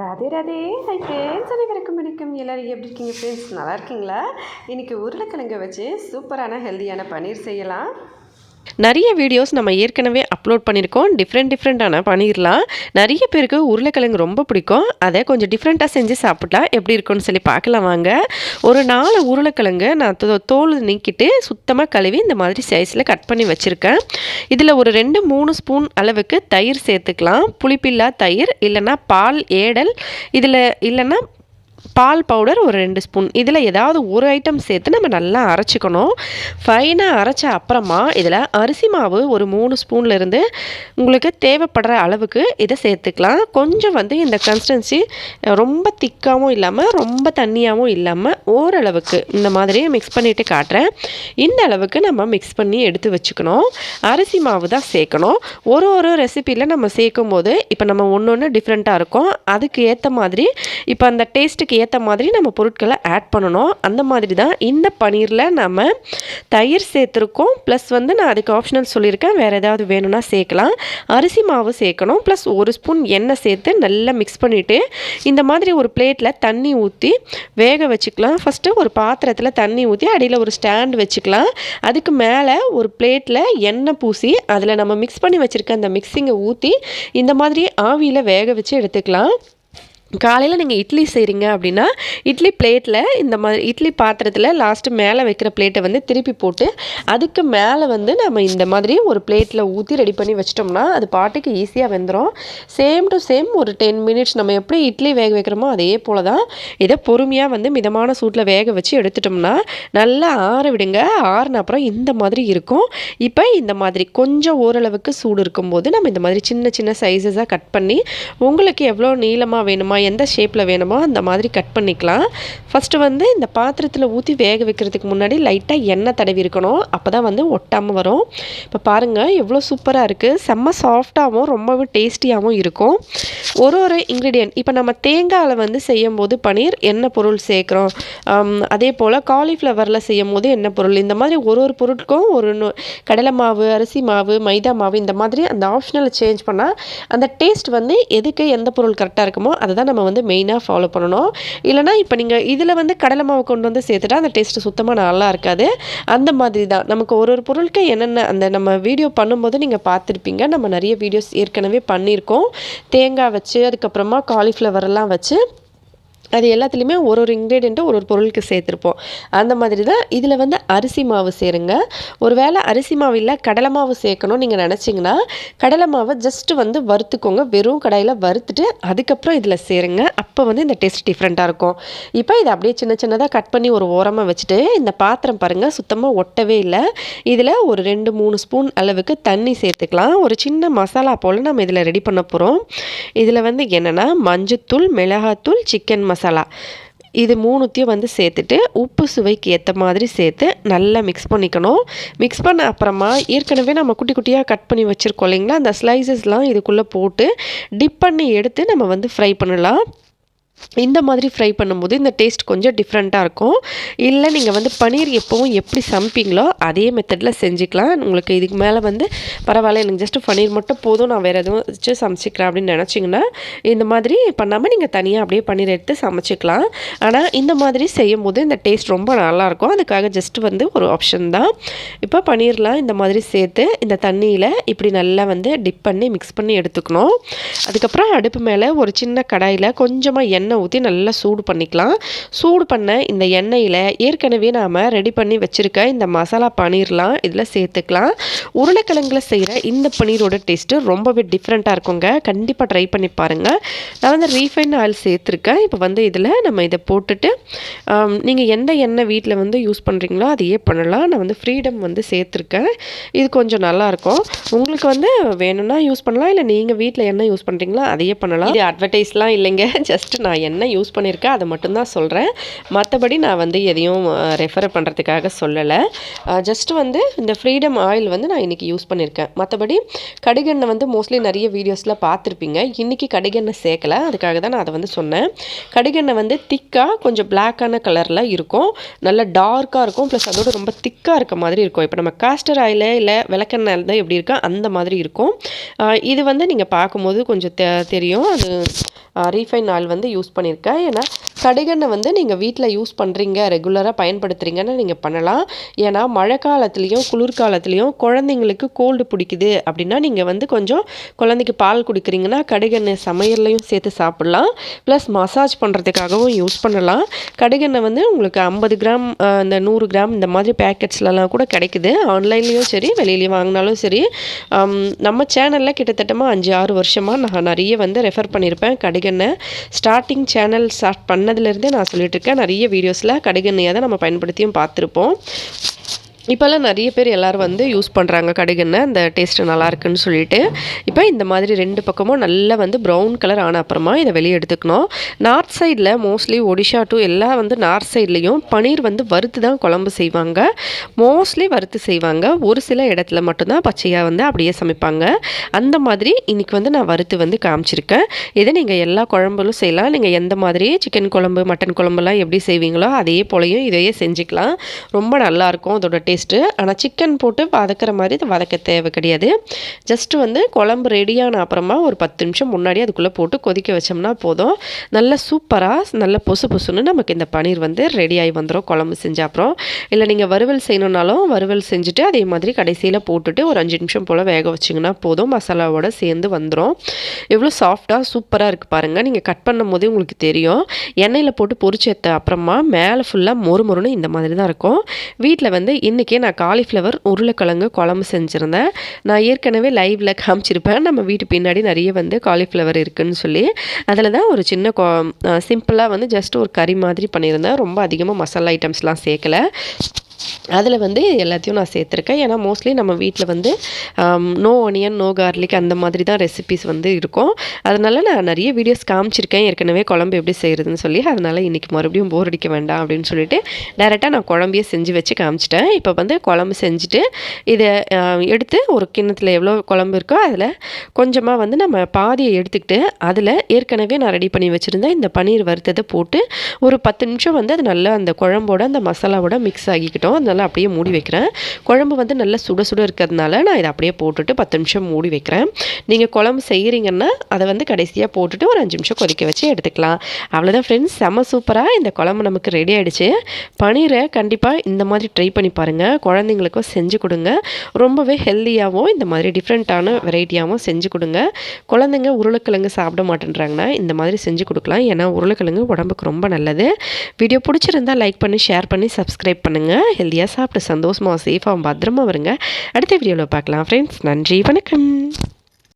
Radhe Radhe. Hi friends அனைவருக்கும் வணக்கம். எல்லோரும் எப்படி இருக்கீங்க ஃப்ரெண்ட்ஸ் நல்லா இருக்கீங்களா? இன்றைக்கி உருளைக்கிழங்கை வச்சு சூப்பரான ஹெல்த்தியான பன்னீர் செய்யலாம். நிறைய வீடியோஸ் நம்ம ஏற்கனவே அப்லோட் பண்ணியிருக்கோம். டிஃப்ரெண்ட் டிஃப்ரெண்ட்டான பண்ணிடலாம். நிறைய பேருக்கு உருளைக்கிழங்கு ரொம்ப பிடிக்கும். அதை கொஞ்சம் டிஃப்ரெண்ட்டாக செஞ்சு சாப்பிடலாம் எப்படி இருக்கும்னு சொல்லி பார்க்கலாம் வாங்க. ஒரு நாலு உருளைக்கிழங்கு நான் தோல் நீக்கிட்டு சுத்தமாக கழுவி இந்த மாதிரி சைஸில் கட் பண்ணி வச்சுருக்கேன். இதில் ஒரு ரெண்டு மூணு ஸ்பூன் அளவுக்கு தயிர் சேர்த்துக்கலாம். புளிப்பில்லா தயிர் இல்லைன்னா பால் ஏடல். இதில் இல்லைன்னா பால் பவுடர் ஒரு ரெண்டு ஸ்பூன். இதில் ஏதாவது ஒரு ஐட்டம் சேர்த்து நம்ம நல்லா அரைச்சிக்கணும். ஃபைனாக அரைச்ச அப்புறமா இதில் அரிசி மாவு ஒரு மூணு ஸ்பூன்லேருந்து உங்களுக்கு தேவைப்படுற அளவுக்கு இதை சேர்த்துக்கலாம். கொஞ்சம் வந்து இந்த கன்சிஸ்டன்சி ரொம்ப திக்காகவும் இல்லாமல் ரொம்ப தண்ணியாகவும் இல்லாமல் ஓரளவுக்கு இந்த மாதிரி மிக்ஸ் பண்ணிவிட்டு காட்டுறேன். இந்த அளவுக்கு நம்ம மிக்ஸ் பண்ணி எடுத்து வச்சுக்கணும். அரிசி மாவு தான் சேர்க்கணும். ஒரு ஒரு ரெசிப்பியில் நம்ம சேர்க்கும் போது இப்போ நம்ம ஒன்று ஒன்று டிஃப்ரெண்ட்டாக இருக்கும். அதுக்கு ஏற்ற மாதிரி இப்போ அந்த டேஸ்ட்டுக்கு அதுக்கு ஏற்ற மாதிரி நம்ம பொருட்களை ஆட் பண்ணணும். அந்த மாதிரி தான் இந்த பன்னீரில் நம்ம தயிர் சேர்த்துருக்கோம். ப்ளஸ் வந்து நான் அதுக்கு ஆப்ஷனல் சொல்லியிருக்கேன். வேறு ஏதாவது வேணும்னா சேர்க்கலாம். அரிசி மாவு சேர்க்கணும். ப்ளஸ் ஒரு ஸ்பூன் எண்ணெய் சேர்த்து நல்லா மிக்ஸ் பண்ணிவிட்டு இந்த மாதிரி ஒரு பிளேட்டில் தண்ணி ஊற்றி வேக வச்சுக்கலாம். ஃபஸ்ட்டு ஒரு பாத்திரத்தில் தண்ணி ஊற்றி அடியில் ஒரு ஸ்டாண்ட் வச்சுக்கலாம். அதுக்கு மேலே ஒரு பிளேட்டில் எண்ணெய் பூசி அதில் நம்ம மிக்ஸ் பண்ணி வச்சுருக்க அந்த மிக்ஸிங்கை ஊற்றி இந்த மாதிரி ஆவியில் வேக வச்சு எடுத்துக்கலாம். காலையில் நீங்கள் இட்லி செய்கிறீங்க அப்படின்னா இட்லி பிளேட்டில் இந்த மாதிரி இட்லி பாத்திரத்தில் லாஸ்ட்டு மேலே வைக்கிற பிளேட்டை வந்து திருப்பி போட்டு அதுக்கு மேலே வந்து நம்ம இந்த மாதிரி ஒரு பிளேட்டில் ஊற்றி ரெடி பண்ணி வச்சிட்டோம்னா அது பாட்டுக்கு ஈஸியாக வெந்துடும் சேம் டு சேம் ஒரு டென் மினிட்ஸ் நம்ம எப்படி இட்லி வேக வைக்கிறோமோ அதே போல் தான் இதை பொறுமையாக வந்து மிதமான சூட்டில் வேக வச்சு எடுத்துட்டோம்னா நல்லா ஆற விடுங்க. ஆறின அப்புறம் இந்த மாதிரி இருக்கும். இப்போ இந்த மாதிரி கொஞ்சம் ஓரளவுக்கு சூடு இருக்கும்போது நம்ம இந்த மாதிரி சின்ன சின்ன சைஸஸாக கட் பண்ணி உங்களுக்கு எவ்வளோ நீளமாக வேணுமா எந்த ஷேப்பில் வேணுமோ அந்த மாதிரி கட் பண்ணிக்கலாம். ஃபஸ்ட்டு வந்து இந்த பாத்திரத்தில் ஊற்றி வேக வைக்கிறதுக்கு முன்னாடி லைட்டாக எண்ணெய் தடவி இருக்கணும். அப்போ தான் வந்து ஒட்டாமல் வரும். இப்போ பாருங்கள் எவ்வளோ சூப்பராக இருக்குது செம்ம சாஃப்டாகவும் ரொம்பவும் டேஸ்டியாகவும் இருக்கும். ஒரு ஒரு இன்க்ரீடியன்ட் இப்போ நம்ம தேங்காயில் வந்து செய்யும் போது பன்னீர் என்ன பொருள் சேர்க்குறோம். அதே போல் காலிஃப்ளவரில் செய்யும் போது என்ன பொருள். இந்த மாதிரி ஒரு ஒரு பொருட்களுக்கும் ஒரு கடலை மாவு அரிசி மாவு மைதா மாவு இந்த மாதிரி அந்த ஆப்ஷனலை சேஞ்ச் பண்ணால் அந்த டேஸ்ட் வந்து எதுக்கு எந்த பொருள் கரெக்டாக இருக்குமோ அதை தான் நம்ம வந்து மெயினாக ஃபாலோ பண்ணணும். இல்லைனா இப்போ நீங்கள் இதில் வந்து கடலை மாவு கொண்டு வந்து சேர்த்துட்டா அந்த டேஸ்ட்டு சுத்தமாக நல்லா இருக்காது. அந்த மாதிரி தான். நமக்கு ஒரு ஒரு பொருளுக்கு என்னென்ன அந்த நம்ம வீடியோ பண்ணும்போது நீங்கள் பார்த்துருப்பீங்க. நம்ம நிறைய வீடியோஸ் ஏற்கனவே பண்ணியிருக்கோம். தேங்காய் வச்சு அதுக்கப்புறமா காலிஃப்ளவர் எல்லாம் வச்சு அது எல்லாத்துலேயுமே ஒரு ஒரு இன்க்ரீடியண்ட்டும் ஒரு ஒரு பொருளுக்கு சேர்த்துருப்போம். அந்த மாதிரி தான் இதில் வந்து அரிசி மாவு சேருங்க. ஒரு வேளை அரிசி மாவு இல்லை கடலை மாவு சேர்க்கணும் நீங்கள் நினச்சிங்கன்னா கடலை மாவை ஜஸ்ட்டு வந்து வறுத்துக்கோங்க. வெறும் கடாயில் வறுத்துட்டு அதுக்கப்புறம் இதில் சேருங்க. அப்போ வந்து இந்த டேஸ்ட் டிஃப்ரெண்ட்டாக இருக்கும். இப்போ இதை அப்படியே சின்ன சின்னதாக கட் பண்ணி ஒரு ஓரமாக வச்சுட்டு இந்த பாத்திரம் பாருங்கள் சுத்தமாக ஒட்டவே இல்லை. இதில் ஒரு ரெண்டு மூணு ஸ்பூன் அளவுக்கு தண்ணி சேர்த்துக்கலாம். ஒரு சின்ன மசாலா போல் நம்ம இதில் ரெடி பண்ண போகிறோம் இதில் வந்து என்னென்னா மஞ்சத்தூள் மிளகாத்தூள் சிக்கன் மசாலா இது மூணுத்தையும் வந்து சேர்த்துட்டு உப்பு சுவைக்கு ஏற்ற மாதிரி சேர்த்து நல்லா மிக்ஸ் பண்ணிக்கணும். மிக்ஸ் பண்ண அப்புறமா ஏற்கனவே நம்ம குட்டி குட்டியாக கட் பண்ணி வச்சுருக்கோம் இல்லைங்களா? அந்த ஸ்லைசஸ்லாம் இதுக்குள்ளே போட்டு டிப் பண்ணி எடுத்து நம்ம வந்து ஃப்ரை பண்ணலாம். இந்த மாதிரி ஃப்ரை பண்ணும்போது இந்த டேஸ்ட் கொஞ்சம் டிஃப்ரெண்ட்டாக இருக்கும். இல்லை நீங்கள் வந்து பன்னீர் எப்போவும் எப்படி சமைப்பீங்களோ அதே மெத்தடில் செஞ்சுக்கலாம். உங்களுக்கு இதுக்கு மேலே வந்து பரவாயில்ல எனக்கு ஜஸ்ட் பன்னீர் மட்டும் போதும் நான் வேறு எதுவும் வச்சு சமைச்சிக்கிறேன் அப்படின்னு நினச்சிங்கன்னா இந்த மாதிரி பண்ணாமல் நீங்கள் தனியாக அப்படியே பன்னீர் எடுத்து சமைச்சிக்கலாம். ஆனால் இந்த மாதிரி செய்யும் போது இந்த டேஸ்ட் ரொம்ப நல்லாயிருக்கும் அதுக்காக ஜஸ்ட் வந்து ஒரு ஆப்ஷன் தான். இப்போ பன்னீர்லாம் இந்த மாதிரி சேர்த்து இந்த தண்ணியில் இப்படி நல்லா வந்து டிப் பண்ணி மிக்ஸ் பண்ணி எடுத்துக்கணும். அதுக்கப்புறம் அடுப்பு மேலே ஒரு சின்ன கடாயில் கொஞ்சமாக எண்ணெய் ஊற்றி நல்லா சூடு பண்ணிக்கலாம். சூடு பண்ண இந்த எண்ணெயில் ஏற்கனவே நாம் ரெடி பண்ணி வச்சுருக்க இந்த மசாலா பன்னீர்லாம் இதில் சேர்த்துக்கலாம். உருளைக்கிழங்குல செய்கிற இந்த பன்னீரோட டேஸ்ட்டு ரொம்பவே டிஃப்ரெண்ட்டாக இருக்குங்க. கண்டிப்பாக ட்ரை பண்ணி பாருங்கள் நான் வந்து ரீஃபைன் ஆயில் சேர்த்துருக்கேன். இப்போ வந்து இதில் நம்ம இதை போட்டுட்டு நீங்கள் எந்த எண்ணெய் வீட்டில் வந்து யூஸ் பண்ணுறீங்களோ அதையே பண்ணலாம். நான் வந்து ஃப்ரீடம் வந்து சேர்த்துருக்கேன். இது கொஞ்சம் நல்லாயிருக்கும் உங்களுக்கு வந்து வேணும்னா யூஸ் பண்ணலாம். இல்லை நீங்கள் வீட்டில் என்ன யூஸ் பண்ணுறீங்களோ அதையே பண்ணலாம். இது அட்வர்டைஸ்லாம் இல்லைங்க. ஜஸ்ட் நான் என்ன யூஸ் பண்ணியிருக்கேன் அதை மட்டும்தான் சொல்கிறேன் மற்றபடி நான் வந்து எதையும் ரெஃபர் பண்ணுறதுக்காக சொல்லலை. ஜஸ்ட் வந்து இந்த ஃப்ரீடம் ஆயில் வந்து நான் இன்றைக்கி யூஸ் பண்ணியிருக்கேன் மற்றபடி கடுகெண்ணெய் வந்து மோஸ்ட்லி நிறைய வீடியோஸில் பார்த்துருப்பீங்க. இன்றைக்கி கடுகெண்ணெய் சேர்க்கல அதுக்காக தான் நான் அதை வந்து சொன்னேன். கடுகெண்ணெய் வந்து திக்காக கொஞ்சம் பிளாக்கான கலரில் இருக்கும். நல்லா டார்க்காக இருக்கும். ப்ளஸ் அதோட ரொம்ப திக்காக இருக்க மாதிரி இருக்கும். இப்போ நம்ம காஸ்டர் ஆயில் இல்லை விளக்கெண்ணெய் தான் எப்படி இருக்கோ அந்த மாதிரி இருக்கும். இது வந்து நீங்கள் பார்க்கும்போது கொஞ்சம் தெ தெரியும். அது ரீஃபைன் ஆயில் வந்து யூஸ் பண்ணியிருக்கேன். ஏன்னா கடுகெண்ணெய் வந்து நீங்கள் வீட்டில் யூஸ் பண்ணுறீங்க ரெகுலராக பயன்படுத்துகிறீங்கன்னு நீங்கள் பண்ணலாம். ஏன்னா மழை காலத்துலேயும் குளிர்காலத்துலேயும் குழந்தைங்களுக்கு கோல்டு பிடிக்குது அப்படின்னா நீங்கள் வந்து கொஞ்சம் குழந்தைக்கு பால் கொடுக்குறீங்கன்னா கடுகெண்ணெய் சமையல்லையும் சேர்த்து சாப்பிட்லாம். ப்ளஸ் மசாஜ் பண்ணுறதுக்காகவும் யூஸ் பண்ணலாம். கடுகெண்ணெய் வந்து உங்களுக்கு ஐம்பது கிராம் இந்த நூறு கிராம் இந்த மாதிரி பேக்கெட்ஸ்லலாம் கூட கிடைக்குது. ஆன்லைன்லேயும் சரி வெளியிலேயும் வாங்கினாலும் சரி. நம்ம சேனலில் கிட்டத்தட்டமாக அஞ்சு ஆறு வருஷமாக நான் நிறைய வந்து ரெஃபர் பண்ணியிருப்பேன் கடுகெண்ணெய் ஸ்டார்டிங் சேனல் ஸ்டார்ட் பண்ணதுலேருந்தே நான் சொல்லிகிட்ருக்கேன் இருக்கேன். நிறைய வீடியோஸில் கடுகெண்ணெயை தான் நம்ம பயன்படுத்தியும் பார்த்துருப்போம். இப்போல்லாம் நிறைய பேர் எல்லோரும் வந்து யூஸ் பண்ணுறாங்க கடுகெண்ணெய் அந்த டேஸ்ட்டு நல்லாயிருக்குன்னு சொல்லிட்டு. இப்போ இந்த மாதிரி ரெண்டு பக்கமும் நல்லா வந்து ப்ரௌன் கலர் ஆன அப்புறமா இதை வெளியே எடுத்துக்கணும். நார்த் சைடில் மோஸ்ட்லி ஒடிஷா டு எல்லாம் வந்து நார்த் சைட்லேயும் பன்னீர் வந்து வறுத்து தான் குழம்பு செய்வாங்க. மோஸ்ட்லி வறுத்து செய்வாங்க. ஒரு சில இடத்துல மட்டும்தான் பச்சையாக வந்து அப்படியே சமைப்பாங்க. அந்த மாதிரி இன்றைக்கி வந்து நான் வறுத்து வந்து காமிச்சிருக்கேன். இதை நீங்கள் எல்லா குழம்புலும் செய்யலாம். நீங்கள் எந்த மாதிரி சிக்கன் குழம்பு மட்டன் குழம்புலாம் எப்படி செய்வீங்களோ அதே போலையும் இதையே செஞ்சுக்கலாம். ரொம்ப நல்லாயிருக்கும் அதோட டேஸ்ட்டு ஆனால் சிக்கன் போட்டு வதக்கிற மாதிரி இது வதக்க தேவை கிடையாது. ஜஸ்ட்டு வந்து குழம்பு ரெடியான அப்புறமா ஒரு பத்து நிமிஷம் முன்னாடி அதுக்குள்ளே போட்டு கொதிக்க வச்சோம்னா போதும். நல்லா சூப்பராக நல்ல பொசு பொசுன்னு நமக்கு இந்த பன்னீர் வந்து ரெடி ஆகி வந்துடும் குழம்பு செஞ்ச அப்புறம். இல்லை நீங்கள் வறுவல் செய்யணுன்னாலும் வறுவல் செஞ்சுட்டு அதே மாதிரி கடைசியில் போட்டுட்டு ஒரு அஞ்சு நிமிஷம் போல் வேக வச்சிங்கன்னா போதும். மசாலாவோட சேர்ந்து வந்துடும் எவ்வளோ சாஃப்டாக சூப்பராக இருக்குது பாருங்கள் நீங்கள் கட் பண்ணும் போதே உங்களுக்கு தெரியும். எண்ணெயில் போட்டு பொரிச்சு அப்புறமா மேலே ஃபுல்லாக மொறு மொறுன்னு இந்த மாதிரி தான் இருக்கும். வீட்டில் வந்து இன்றைக்கி நான் காலிஃப்ளவர் உருளைக்கிழங்கு குழம்பு செஞ்சுருந்தேன். நான் ஏற்கனவே லைவில் காமிச்சிருப்பேன். நம்ம வீட்டு பின்னாடி நிறைய வந்து காலிஃப்ளவர் இருக்குதுன்னு சொல்லி. அதில் தான் ஒரு சின்ன சிம்பிளாக வந்து ஜஸ்ட் ஒரு கறி மாதிரி பண்ணியிருந்தேன். ரொம்ப அதிகமாக மசாலா ஐட்டம்ஸ்லாம் சேர்க்கல. அதில் வந்து எல்லாத்தையும் நான் சேர்த்துருக்கேன். ஏன்னா மோஸ்ட்லி நம்ம வீட்டில் வந்து நோ ஒனியன் நோ கார்லிக் அந்த மாதிரி தான் ரெசிபிஸ் வந்து இருக்கும். அதனால நான் நிறைய வீடியோஸ் காமிச்சிருக்கேன். ஏற்கனவே குழம்பு எப்படி செய்கிறதுன்னு சொல்லி. அதனால் இன்றைக்கி மறுபடியும் போர் அடிக்க வேண்டாம் அப்படின்னு சொல்லிட்டு டேரெக்டாக நான் குழம்பையே செஞ்சு வச்சு காமிச்சிட்டேன். இப்போ வந்து குழம்பு செஞ்சுட்டு இதை um, எடுத்து ஒரு கிண்ணத்தில் எவ்வளோ குழம்பு இருக்கோ அதில் கொஞ்சமாக வந்து நம்ம பாதியை எடுத்துக்கிட்டு அதில் ஏற்கனவே நான் ரெடி பண்ணி வச்சுருந்தேன். இந்த பன்னீர் வறுத்ததை போட்டு ஒரு பத்து நிமிஷம் வந்து அது நல்லா அந்த குழம்போட அந்த மசாலாவோட மிக்ஸ் ஆகிக்கிட்டோம். அதனால அப்படியே மூடி வைக்கிறேன். குழம்பு வந்து நல்லா சுட சுட இருக்கிறதுனால நான் இதை அப்படியே போட்டுட்டு பத்து நிமிஷம் மூடி வைக்கிறேன். நீங்கள் குழம்பு செய்கிறீங்கன்னா அதை வந்து கடைசியாக போட்டுட்டு ஒரு அஞ்சு நிமிஷம் கொதிக்க வச்சு எடுத்துக்கலாம். அவ்வளோதான் ஃப்ரெண்ட்ஸ் செம்ம சூப்பராக இந்த குழம்பு நமக்கு ரெடி ஆகிடுச்சு பனீரை கண்டிப்பாக இந்த மாதிரி ட்ரை பண்ணி பாருங்கள் குழந்தைங்களுக்கும் செஞ்சு கொடுங்க. ரொம்பவே ஹெல்த்தியாகவும் இந்த மாதிரி டிஃப்ரெண்ட்டான வெரைட்டியாகவும் செஞ்சு கொடுங்க. குழந்தைங்க உருளைக்கிழங்கு சாப்பிட மாட்டேன்றாங்கன்னா இந்த மாதிரி செஞ்சு கொடுக்கலாம். ஏன்னா உருளைக்கிழங்கு உடம்புக்கு ரொம்ப நல்லது. வீடியோ பிடிச்சிருந்தா லைக் பண்ணி ஷேர் பண்ணி சப்ஸ்கிரைப் பண்ணுங்கள் ஹெல்த்தியாக சாப்பிட்டு சந்தோஷமாக சேஃபாக பத்திரமா வருங்க. அடுத்த வீடியோவில் பார்க்கலாம் ஃப்ரெண்ட்ஸ் நன்றி வணக்கம்.